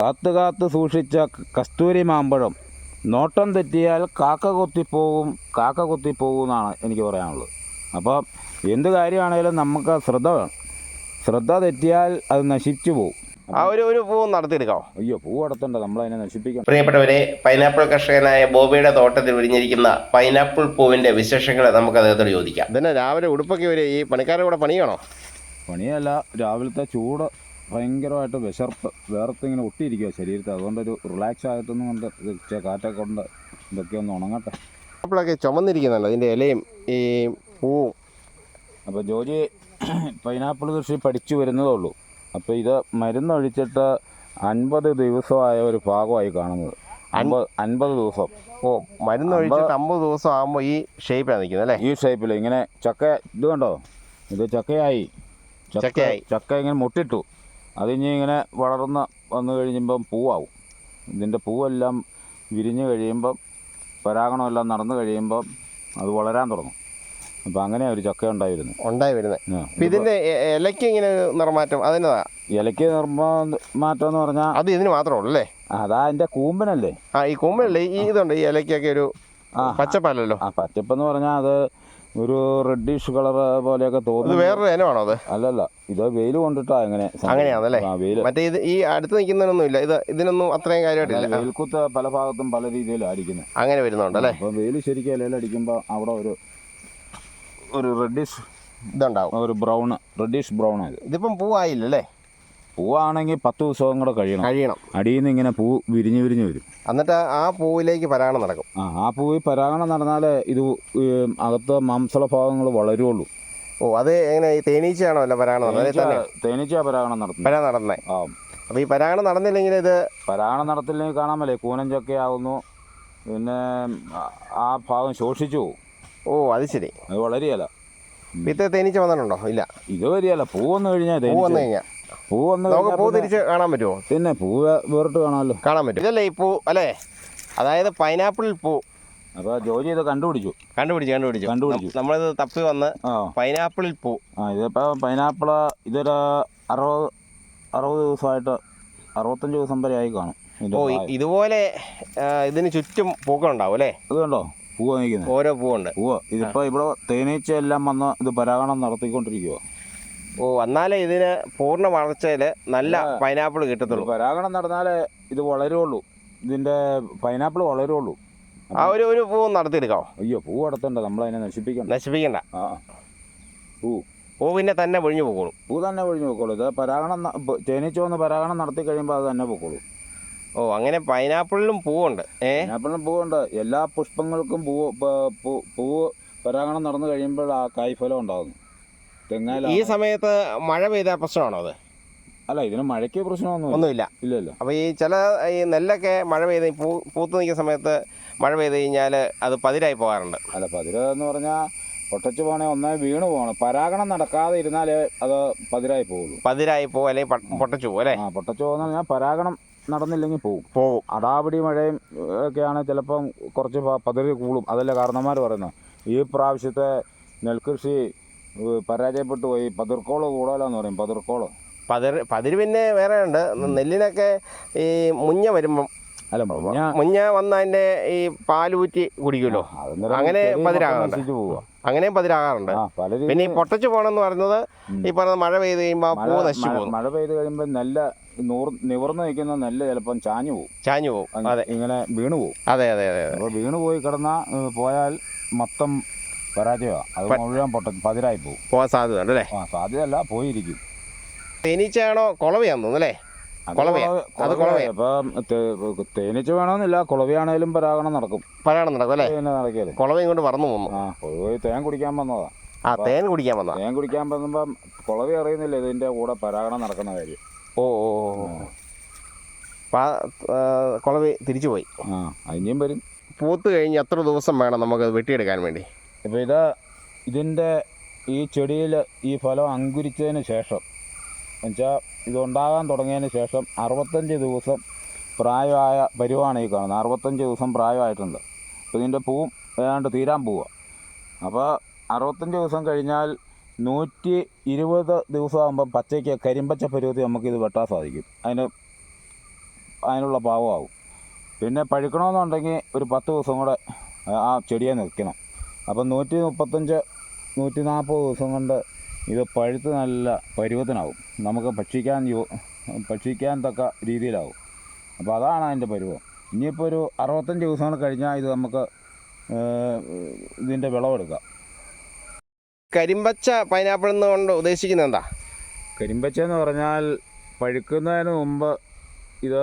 കാത്തു കാത്തു സൂക്ഷിച്ച കസ്തൂരി മാമ്പഴം. നോട്ടം തെറ്റിയാൽ കാക്ക കൊത്തിപ്പോകും കാക്ക കൊത്തിപ്പോകും എന്നാണ് എനിക്ക് പറയാനുള്ളത്. അപ്പോൾ എന്ത് കാര്യമാണെങ്കിലും നമുക്ക് ശ്രദ്ധ വേണം. ശ്രദ്ധ തെറ്റിയാൽ അത് നശിച്ചു പോകും ആ ഒരു ഒരു പൂ നടത്തിയെടുക്കാമോ അയ്യോ പൂ നമ്മൾ അതിനെ നശിപ്പിക്കണം. പ്രിയപ്പെട്ടവരെ പൈനാപ്പിൾ കർഷകനായ ബോബിയുടെ തോട്ടത്തിൽ വിരിഞ്ഞിരിക്കുന്ന പൈനാപ്പിൾ പൂവിന്റെ വിശേഷങ്ങൾ നമുക്ക് അദ്ദേഹത്തോട് ചോദിക്കാം. പിന്നെ രാവിലെ ഉടുപ്പൊക്കെ ഒരു ഈ പണിക്കാരുടെ കൂടെ പണിയാണോ? പണിയല്ല രാവിലത്തെ ചൂട് ഭയങ്കരമായിട്ട് വിശർപ്പ് വേർത്തിങ്ങനെ ഒട്ടിയിരിക്കുക ശരീരത്തിൽ. അതുകൊണ്ടൊരു റിലാക്സ് ആയിട്ടൊന്നും കൊണ്ട് കാറ്റൊക്കെ കൊണ്ട് ഇതൊക്കെ ഒന്ന് ഉണങ്ങട്ടെ. അപ്പോഴൊക്കെ ചുമന്നിരിക്കുന്നുണ്ട്. അതിന്റെ ഇലയും ഈ പൂവും. അപ്പോൾ ജോജി പൈനാപ്പിൾ കൃഷി പഠിച്ചു വരുന്നതേ ഉള്ളൂ. അപ്പോൾ ഇത് മരുന്നൊഴിച്ചിട്ട് അൻപത് ദിവസമായ ഒരു ഭാഗമായി കാണുന്നത്. അൻപത് അൻപത് ദിവസം. ഓ മരുന്ന് ഒഴിച്ചിട്ട് അമ്പത് ദിവസം ആകുമ്പോൾ ഈ ഷേപ്പിലാണ് നിൽക്കുന്നത് അല്ലേ? ഈ ഷേപ്പിൽ ഇങ്ങനെ ചക്ക ഇത് കണ്ടോ? ഇത് ചക്കയായി. ചക്കയായി. ചക്ക ഇങ്ങനെ മുട്ടിട്ടു. അതിഞ്ഞ് ഇങ്ങനെ വളർന്ന് വന്നു കഴിയുമ്പം പൂവാവും. ഇതിന്റെ പൂവെല്ലാം വിരിഞ്ഞ് കഴിയുമ്പം പരാഗണമെല്ലാം നടന്നു കഴിയുമ്പം അത് വളരാൻ തുടങ്ങും. അപ്പം അങ്ങനെ ഒരു ചക്ക ഉണ്ടായിരുന്നു. ഉണ്ടായി വരുന്നത് ഇതിന്റെ ഇലയ്ക്ക് ഇങ്ങനെ നിർമാറ്റം നിറമാറ്റം അതിനതാ? ഇലയ്ക്ക് നിർമാറ്റം എന്ന് പറഞ്ഞാൽ അത് ഇതിന് മാത്രമേ ഉള്ളൂ അല്ലേ? അതാ അതിന്റെ കൂമ്പനല്ലേ? ആ ഈ കൂമ്പനല്ലേ ഈ ഇതുണ്ട് ഈ ഇലയ്ക്കൊക്കെ ഒരു ആ. പച്ചപ്പല്ലല്ലോ ആ പച്ചപ്പെന്ന് പറഞ്ഞാൽ അത് ഒരു റെഡിഷ് കളർ പോലെയൊക്കെ തോന്നുന്നു. വേറൊരു ഇനമാണോ അത്? അല്ലല്ല ഇത് വെയിൽ കൊണ്ടിട്ടാ അങ്ങനെ അങ്ങനെയാണല്ലേ? മറ്റേ ഇത് ഈ അടുത്ത് നിൽക്കുന്നതിനൊന്നും ഇല്ല ഇത് ഇതിനൊന്നും അത്രയും കാര്യമായിട്ടില്ല വെയിൽക്കുത്ത് പല ഭാഗത്തും പല രീതിയിലാണ് അടിക്കുന്നത് അങ്ങനെ വരുന്നുണ്ട് അല്ലേ? അപ്പോൾ വെയിൽ ശരിക്കും ഇലയിൽ അടിക്കുമ്പോൾ അവിടെ ഒരു ഒരു റെഡിഷ് ഇതുണ്ടാവും. ഒരു ബ്രൗൺ റെഡിഷ് ബ്രൗൺ ആയത്. ഇതിപ്പം പൂവായില്ല അല്ലേ പൂവാണെങ്കിൽ പത്ത് ദിവസവും കൂടെ കഴിയണം. കഴിയണം. അടിയിൽ നിന്ന് ഇങ്ങനെ പൂ വിരിഞ്ഞു വിരിഞ്ഞു വരും. എന്നിട്ട് ആ പൂവിലേക്ക് പരാഗണം നടക്കും. ആ ആ പൂവിൽ പരാഗണം നടന്നാൽ ഇത് അകത്ത് മാംസള ഭാഗങ്ങൾ വളരുള്ളൂ. ഓ അത് എങ്ങനെ ഈ തേനീച്ചയാണോ അല്ല പരാഗണം നടന്നത്? തേനീച്ച പരാഗണം നടത്തുന്നത്. പരാ നടന്നേ ആ. അപ്പോൾ ഈ പരാഗണം നടന്നില്ലെങ്കിൽ ഇത് പരാഗണം നടത്തില്ലെങ്കിൽ കാണാൻ മേലേ കൂനം ചക്കയാവുന്നു. പിന്നെ ആ- ഭാഗം ശോഷിച്ചു പോകും. ഓ അത് ശരി. അത് വളരെയല്ല. ഇത് തേനീച്ച വന്നിട്ടുണ്ടോ? ഇല്ല. ഇത് വരികയല്ല പൂ വന്നു കഴിഞ്ഞാൽ പൂ വന്നു കഴിഞ്ഞാൽ പൂ വന്ന് നമുക്ക് പൂ തിരിച്ച് കാണാൻ പറ്റുമോ? പിന്നെ പൂ വേറിട്ട് കാണാമല്ലോ കാണാൻ പറ്റും. ഇതല്ലേ ഈ പൂ അല്ലേ? അതായത് പൈനാപ്പിൾ പൂ. അപ്പോൾ ജോലി ചെയ്ത് കണ്ടുപിടിച്ചു. കണ്ടുപിടിച്ചു കണ്ടുപിടിച്ചു. കണ്ടുപിടിച്ചു. നമ്മളിത് തപ്പി വന്ന് പൈനാപ്പിളിൽ പൂ. ആ ഇതിപ്പോൾ പൈനാപ്പിൾ ഇതൊരു അറുപത് അറുപത് ദിവസമായിട്ട് അറുപത്തഞ്ച് ദിവസം വരെ ആയി കാണും. ഓ. ഇതുപോലെ ഇതിന് ചുറ്റും പൂക്കളുണ്ടാവും അല്ലേ? ഇത് കണ്ടോ? പൂവ് നിൽക്കുന്നത് ഓരോ പൂവുണ്ട്. പൂവ്. ഇതിപ്പോൾ ഇവിടെ തേനീച്ച എല്ലാം വന്ന് ഇത് പരാഗണം നടത്തിക്കൊണ്ടിരിക്കുക ഓ എന്നാലേ ഇതിന് പൂർണ വളർച്ചയിൽ നല്ല പൈനാപ്പിൾ കിട്ടത്തുള്ളൂ. പരാഗണം നടന്നാലേ ഇത് വളരുള്ളൂ. ഇതിന്റെ പൈനാപ്പിൾ വളരുള്ളൂ. ആ ഒരു ഒരു പൂ നടത്തിയെടുക്കാം അയ്യോ പൂ നടത്തണ്ട നമ്മൾ അതിനെ നശിപ്പിക്കണം നശിപ്പിക്കണ്ട. ആ പൂ. പൂ പിന്നെ തന്നെ പൊഴിഞ്ഞു പോകുള്ളൂ പൂ തന്നെ പൊഴിഞ്ഞു പോക്കോളൂ ഇത് പരാഗണം തേനീച്ചോന്ന് തേനീച്ച വന്ന് പരാഗണം നടത്തി കഴിയുമ്പോൾ അത് തന്നെ പോക്കോളൂ ഓ അങ്ങനെ പൈനാപ്പിളിലും പൂവുണ്ട്. ഏ? പൈനാപ്പിളിലും പൂവുണ്ട്. എല്ലാ പുഷ്പങ്ങൾക്കും പൂവ് പൂ- പൂവ് പരാഗണം നടന്നു കഴിയുമ്പോൾ ആ കായ്ഫലം ഉണ്ടാകുന്നു തെങ്ങാല. ഈ സമയത്ത് മഴ പെയ്ത പ്രശ്നമാണോ അത്? അല്ല ഇതിന് മഴയ്ക്ക് പ്രശ്നമൊന്നും ഒന്നുമില്ല. ഇല്ലല്ലോ. അപ്പോൾ ഈ ചില ഈ നെല്ലൊക്കെ മഴ പെയ്ത് പൂ പൂത്ത് നിൽക്കുന്ന സമയത്ത് മഴ പെയ്ത് കഴിഞ്ഞാൽ അത് പതിരായി പോകാറുണ്ട്. അല്ല പതിര എന്ന് പറഞ്ഞാൽ പൊട്ടച്ചു പോകണേ ഒന്നായി വീണ് പോകണം. പരാഗണം നടക്കാതെ ഇരുന്നാലേ അത് പതിരായി പോകുള്ളൂ പതിരായി പോകും അല്ലെങ്കിൽ പൊട്ടച്ചു പോകും അല്ലേ? ആ പൊട്ടച്ചു പോകുന്ന പറഞ്ഞാൽ പരാഗണം നടന്നില്ലെങ്കിൽ പോകും പോകും അടാപിടി മഴയും ഒക്കെയാണ് ചിലപ്പം കുറച്ച് പതിരി കൂടും. അതല്ലേ കാരണന്മാർ പറയുന്നത് ഈ പ്രാവശ്യത്തെ നെൽകൃഷി പരാജയപ്പെട്ടു പോയി. പതിർക്കോൾ കൂടുതലാന്ന് പറയും. പതിർക്കോൾ. പതിർ പതിര് പിന്നെ വേറെ ഉണ്ട്. നെല്ലിനൊക്കെ ഈ മുഞ്ഞ വരുമ്പം അല്ല മുഞ്ഞ വന്ന അതിന്റെ ഈ പാലൂറ്റി കുടിക്കുമല്ലോ? അങ്ങനെ പതിരാകാറുണ്ട്. അങ്ങനെയും പതിരാകാറുണ്ട്. പിന്നെ ഈ പൊട്ടച്ചു പോകണമെന്ന് പറയുന്നത് ഈ പറഞ്ഞ മഴ പെയ്ത് കഴിയുമ്പോൾ പൂ നശിച്ചു പോകും മഴ പെയ്ത് കഴിയുമ്പോൾ നല്ല നൂർ നിവർന്ന് നിൽക്കുന്ന നെല്ല് ചിലപ്പം ചാഞ്ഞു പോകും ചാഞ്ഞു പോകും അതെ. ഇങ്ങനെ വീണു പോകും അതെ അതെ അതെ അതെ. അപ്പോൾ വീണു പോയി കിടന്ന പോയാൽ മൊത്തം പരാജയമാണ് അത് മുഴുവൻ പൊട്ട പതിരായി പോകും പോകാൻ സാധ്യത അല്ലേ ആ സാധ്യതയല്ല പോയിരിക്കും. തേനീച്ചയാണോ കുളവയാന്ന് അത്. ഇപ്പം തേനീച്ച വേണമെന്നില്ല കുളവയാണേലും പരാഗണം നടക്കും. പരാഗണം നടക്കും അല്ലേ? ഇങ്ങോട്ട് നടക്കിയത് കുളവയും കൊണ്ട് പറന്നു പോന്നു. ആ പോയി തേൻ കുടിക്കാൻ വന്നതാ. ആ തേൻ കുടിക്കാൻ വന്നതാ. തേൻ കുടിക്കാൻ വന്നപ്പം കുളവ അറിയുന്നില്ല ഇതിന്റെ കൂടെ പരാഗണം നടക്കുന്ന കാര്യം. ഓ ഓ കുളവി തിരിച്ചു പോയി. ആ അതിന്റെയും വരും. പൂത്ത് കഴിഞ്ഞ് എത്ര ദിവസം വേണം നമുക്ക് വെട്ടിയെടുക്കാൻ വേണ്ടി? ഇപ്പം ഇത് ഇതിന്റെ ഈ ചെടിയിൽ ഈ ഫലം അങ്കുരിച്ചതിന് ശേഷം എന്നുവെച്ചാൽ ഇതുണ്ടാകാൻ തുടങ്ങിയതിന് ശേഷം അറുപത്തഞ്ച് ദിവസം പ്രായമായ പരുവാണ് ഈ കാണുന്നത്. അറുപത്തഞ്ച് ദിവസം പ്രായമായിട്ടുണ്ട്. അപ്പോൾ ഇതിന്റെ പൂവും ഏതാണ്ട് തീരാൻ പോവുക അപ്പോൾ അറുപത്തഞ്ച് ദിവസം കഴിഞ്ഞാൽ നൂറ്റി ഇരുപത് ദിവസമാകുമ്പം പച്ചയ്ക്ക് കരിമ്പച്ച പരുവത്തിൽ നമുക്കിത് വെട്ടാൻ സാധിക്കും. അതിന് അതിനുള്ള പാവമാവും. പിന്നെ പഴുക്കണമെന്നുണ്ടെങ്കിൽ ഒരു പത്ത് ദിവസം കൂടെ ആ ചെടിയെ നിൽക്കണം അപ്പം നൂറ്റി മുപ്പത്തഞ്ച് നൂറ്റി നാൽപ്പത് ദിവസം കൊണ്ട് ഇത് പഴുത്ത് നല്ല പരുവത്തിനാവും. നമുക്ക് ഭക്ഷിക്കാൻ യോ ഭക്ഷിക്കാൻ തക്ക രീതിയിലാവും. അപ്പോൾ അതാണ് അതിന്റെ പരുവം. ഇനിയിപ്പോൾ ഒരു അറുപത്തഞ്ച് ദിവസങ്ങൾ കഴിഞ്ഞാൽ ഇത് നമുക്ക് ഇതിന്റെ വിളവെടുക്കാം കരിമ്പച്ച പൈനാപ്പിൾ എന്ന് കൊണ്ട് ഉദ്ദേശിക്കുന്നത് എന്താ? കരിമ്പച്ച എന്ന് പറഞ്ഞാൽ പഴുക്കുന്നതിന് മുമ്പ് ഇത്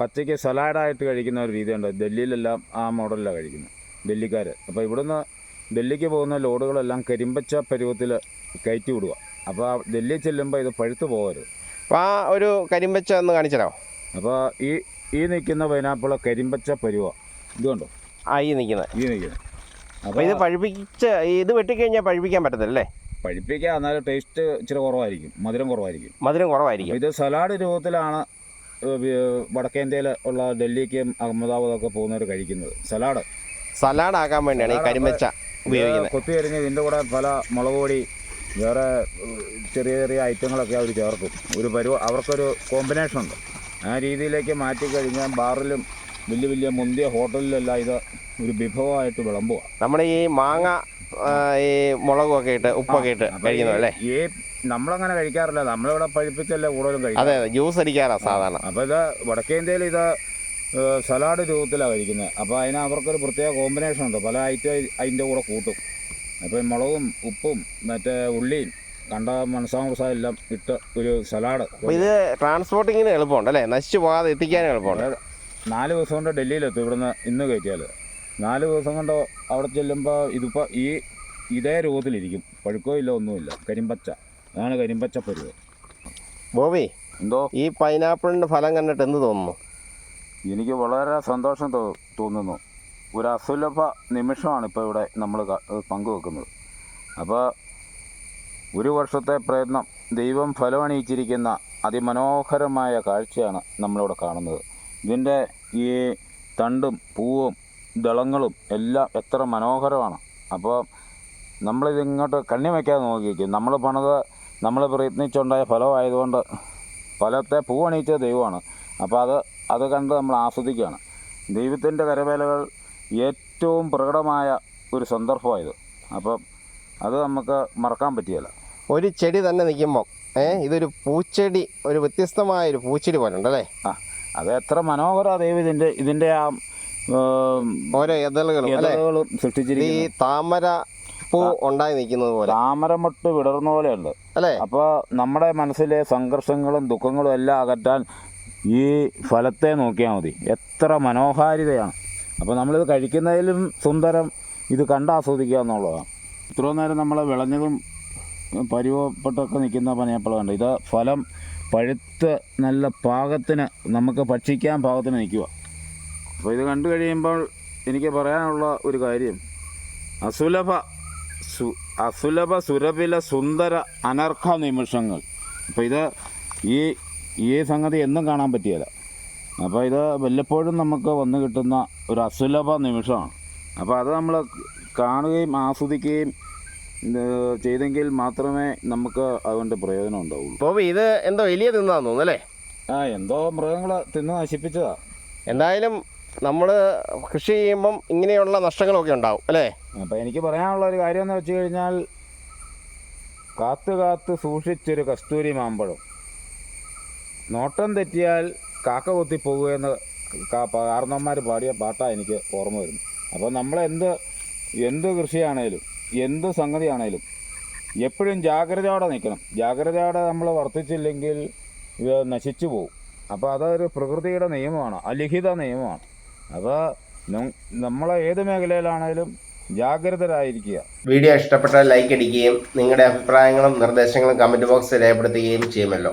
പച്ചയ്ക്ക് സലാഡായിട്ട് കഴിക്കുന്ന ഒരു രീതിയുണ്ട്. ഡൽഹിയിലെല്ലാം ആ മോഡലിലാണ് കഴിക്കുന്നത്. ഡൽഹിക്കാർ അപ്പോൾ ഇവിടുന്ന് ഡൽഹിക്ക് പോകുന്ന ലോഡുകളെല്ലാം കരിമ്പച്ച പരുവത്തിൽ കയറ്റി വിടുക. അപ്പോൾ ആ ഡൽഹി ചെല്ലുമ്പോൾ ഇത് പഴുത്ത് പോകരുത്. അപ്പോൾ ആ ഒരു കരിമ്പച്ച ഒന്ന് കാണിച്ചല്ലോ അപ്പോൾ ഈ ഈ നിൽക്കുന്ന പൈനാപ്പിൾ കരിമ്പച്ച പരുവ. ഇതുകൊണ്ടോ ആ ഈ നിൽക്കുന്നത് ഈ നിൽക്കുന്നത് അപ്പോൾ ഇത് പഴുപ്പിച്ച് ഇത് വെട്ടിക്കഴിഞ്ഞാൽ പഴുപ്പിക്കാൻ പറ്റത്തില്ലല്ലേ? പഴുപ്പിക്കുക എന്നാലും ടേസ്റ്റ് ഇച്ചിരി കുറവായിരിക്കും. മധുരം കുറവായിരിക്കും. മധുരം കുറവായിരിക്കും. ഇത് സലാഡ് രൂപത്തിലാണ് വടക്കേന്ത്യയിൽ വി- വടക്കേ ഇന്ത്യയിൽ ഉള്ള ഡൽഹിക്കും അഹമ്മദാബാദൊക്കെ പോകുന്നവർ കഴിക്കുന്നത്. സലാഡ്. സലാഡ് ആക്കാൻ വേണ്ടിയാണ് ഈ കരിമ്പച്ച ഉപയോഗിക്കുന്നത്. കൊത്തി അരിഞ്ഞ് ഇതിന്റെ കൂടെ പല മുളക് പൊടി വേറെ ചെറിയ ചെറിയ ഐറ്റങ്ങളൊക്കെ അവർ ചേർക്കും. ഒരു പരുവ അവർക്കൊരു കോമ്പിനേഷൻ ഉണ്ട്. ആ രീതിയിലേക്ക് മാറ്റി കഴിഞ്ഞാൽ ബാറിലും വലിയ വലിയ മുന്തിയ ഹോട്ടലിലെല്ലാം ഇത് ഒരു വിഭവമായിട്ട് വിളമ്പുക. നമ്മുടെ ഈ മാങ്ങ ഈ മുളകൊക്കെ ഇട്ട് ഉപ്പൊക്കെ ഇട്ട് കഴിക്കുന്നതല്ലേ ഈ നമ്മളങ്ങനെ കഴിക്കാറില്ല. നമ്മളിവിടെ പഴുപ്പിച്ചല്ലേ കൂടുതലും അതെ കഴിക്കുക അതെ ജ്യൂസ് അടിക്കാറാ സാധാരണ. അപ്പോൾ ഇത് വടക്കേ ഇന്ത്യയിൽ ഇത് സലാഡ് രൂപത്തിലാണ് കഴിക്കുന്നത് അപ്പോൾ അതിന് അവർക്കൊരു പ്രത്യേക കോമ്പിനേഷൻ ഉണ്ട്. പല ഐറ്റം അതിന്റെ കൂടെ കൂട്ടും. അപ്പോൾ മുളകും ഉപ്പും മറ്റേ ഉള്ളിയും കണ്ട മനസ്സാമൃസ എല്ലാം ഇട്ട് ഒരു സലാഡ് ഇത് ട്രാൻസ്പോർട്ടിങ്ങിന് എളുപ്പമുണ്ട് അല്ലേ? നശിച്ചു പോകാതെ എത്തിക്കാനും എളുപ്പമുണ്ട്. നാല് ദിവസം കൊണ്ട് ഡൽഹിയിലെത്തും ഇവിടുന്ന് ഇന്ന് കയറ്റിയാൽ നാല് ദിവസം കൊണ്ട് അവിടെ ചെല്ലുമ്പോൾ ഇതിപ്പോൾ ഈ ഇതേ രൂപത്തിലിരിക്കും. പഴുക്കോ ഇല്ല ഒന്നുമില്ല. കരിമ്പച്ച. അതാണ് കരിമ്പച്ച പരുവ്. ബോബി എന്തോ? ഈ പൈനാപ്പിളിന്റെ ഫലം കണ്ടിട്ട് എന്ത് തോന്നുന്നു? എനിക്ക് വളരെ സന്തോഷം തോന്നുന്നു. ഒരു അസുലഭ നിമിഷമാണ് ഇപ്പോൾ ഇവിടെ നമ്മൾ പങ്കുവെക്കുന്നത്. അപ്പോൾ ഒരു വർഷത്തെ പ്രയത്നം ദൈവം ഫലമണിയിച്ചിരിക്കുന്ന അതിമനോഹരമായ കാഴ്ചയാണ് നമ്മളിവിടെ കാണുന്നത്. ഇതിന്റെ ഈ തണ്ടും പൂവും ദളങ്ങളും എല്ലാം എത്ര മനോഹരമാണ്. അപ്പോൾ നമ്മളിത് ഇങ്ങോട്ട് കണ്ണി വയ്ക്കാതെ നോക്കിയിരിക്കും. നമ്മൾ പണിത് നമ്മൾ പ്രയത്നിച്ചുണ്ടായ ഫലമായതുകൊണ്ട് ഫലത്തെ പൂവണിയിച്ച ദൈവമാണ്. അപ്പോൾ അത് അത് കണ്ട് നമ്മൾ ആസ്വദിക്കുകയാണ്. ദൈവത്തിന്റെ കരവേലകൾ ഏറ്റവും പ്രകടമായ ഒരു സന്ദർഭമായത്. അപ്പം അത് നമുക്ക് മറക്കാൻ പറ്റിയല്ല. ഒരു ചെടി തന്നെ നിൽക്കുമ്പോൾ ഏ ഇതൊരു പൂച്ചെടി ഒരു വ്യത്യസ്തമായ ഒരു പൂച്ചെടി പോലെ ഉണ്ടല്ലേ? ആ അത് എത്ര മനോഹര ദൈവം ഇതിന്റെ ഇതിന്റെ ആ ഓരോ എതളുകളും ഇതളുകളും ഇത് ഈ താമര പൂ ഉണ്ടായി നിൽക്കുന്നത് പോലെ. താമരമൊട്ട് വിടർന്ന പോലെയുണ്ട്. അല്ലേ? അപ്പോൾ നമ്മുടെ മനസ്സിലെ സംഘർഷങ്ങളും ദുഃഖങ്ങളും എല്ലാം അകറ്റാൻ ഈ ഫലത്തെ നോക്കിയാൽ മതി. എത്ര മനോഹാരിതയാണ്. അപ്പോൾ നമ്മളിത് കഴിക്കുന്നതിലും സുന്ദരം ഇത് കണ്ടാസ്വദിക്കുക എന്നുള്ളതാണ് ഇത്രയും നേരം നമ്മൾ വിളഞ്ഞതും പരുവപ്പെട്ടൊക്കെ നിൽക്കുന്ന പനയപ്പളമുണ്ട്. ഇത് ഫലം പഴുത്ത് നല്ല പാകത്തിന് നമുക്ക് ഭക്ഷിക്കാൻ പാകത്തിന് നിൽക്കുക. അപ്പോൾ ഇത് കണ്ടു കഴിയുമ്പോൾ എനിക്ക് പറയാനുള്ള ഒരു കാര്യം. അസുലഭ സു അസുലഭ സുരഭില സുന്ദര അനർഹ നിമിഷങ്ങൾ. അപ്പോൾ ഇത് ഈ ഈ സംഗതി എന്നും കാണാൻ പറ്റിയല്ല. അപ്പോൾ ഇത് വല്ലപ്പോഴും നമുക്ക് വന്നു കിട്ടുന്ന ഒരു അസുലഭ നിമിഷമാണ്. അപ്പോൾ അത് നമ്മൾ കാണുകയും ആസ്വദിക്കുകയും ചെയ്തെങ്കിൽ മാത്രമേ നമുക്ക് അതുകൊണ്ട് പ്രയോജനം ഉണ്ടാവുള്ളൂ. ബോബി ഇത് എന്തോ എലിയ തിന്നാന്ന് തോന്നുന്നു അല്ലേ? ആ എന്തോ മൃഗങ്ങൾ തിന്ന് നശിപ്പിച്ചതാ. എന്തായാലും നമ്മൾ കൃഷി ചെയ്യുമ്പം ഇങ്ങനെയുള്ള നഷ്ടങ്ങളൊക്കെ ഉണ്ടാവും അല്ലേ? അപ്പോൾ എനിക്ക് പറയാനുള്ള ഒരു കാര്യം എന്ന് വെച്ച് കഴിഞ്ഞാൽ കാത്തു കാത്ത് സൂക്ഷിച്ചൊരു കസ്തൂരി മാമ്പഴം. നോട്ടം തെറ്റിയാൽ കാക്ക കൊത്തി പോകുകയെന്ന് കാരണവന്മാർ പാടിയ പാട്ടാണ് എനിക്ക് ഓർമ്മ വരുന്നത്. അപ്പോൾ നമ്മളെന്ത് എന്ത് കൃഷിയാണേലും എന്ത് സംഗതിയാണേലും എപ്പോഴും ജാഗ്രതയോടെ നിൽക്കണം. ജാഗ്രതയോടെ നമ്മൾ വർത്തിച്ചില്ലെങ്കിൽ നശിച്ചു പോകും അപ്പോൾ അതൊരു പ്രകൃതിയുടെ നിയമമാണ് അലിഖിത നിയമമാണ്. അപ്പോൾ നമ്മളെ ഏത് മേഖലയിലാണേലും ജാഗ്രതരായിരിക്കുക. വീഡിയോ ഇഷ്ടപ്പെട്ടാൽ ലൈക്ക് അടിക്കുകയും നിങ്ങളുടെ അഭിപ്രായങ്ങളും നിർദ്ദേശങ്ങളും കമന്റ് ബോക്സിൽ രേഖപ്പെടുത്തുകയും ചെയ്യുമല്ലോ.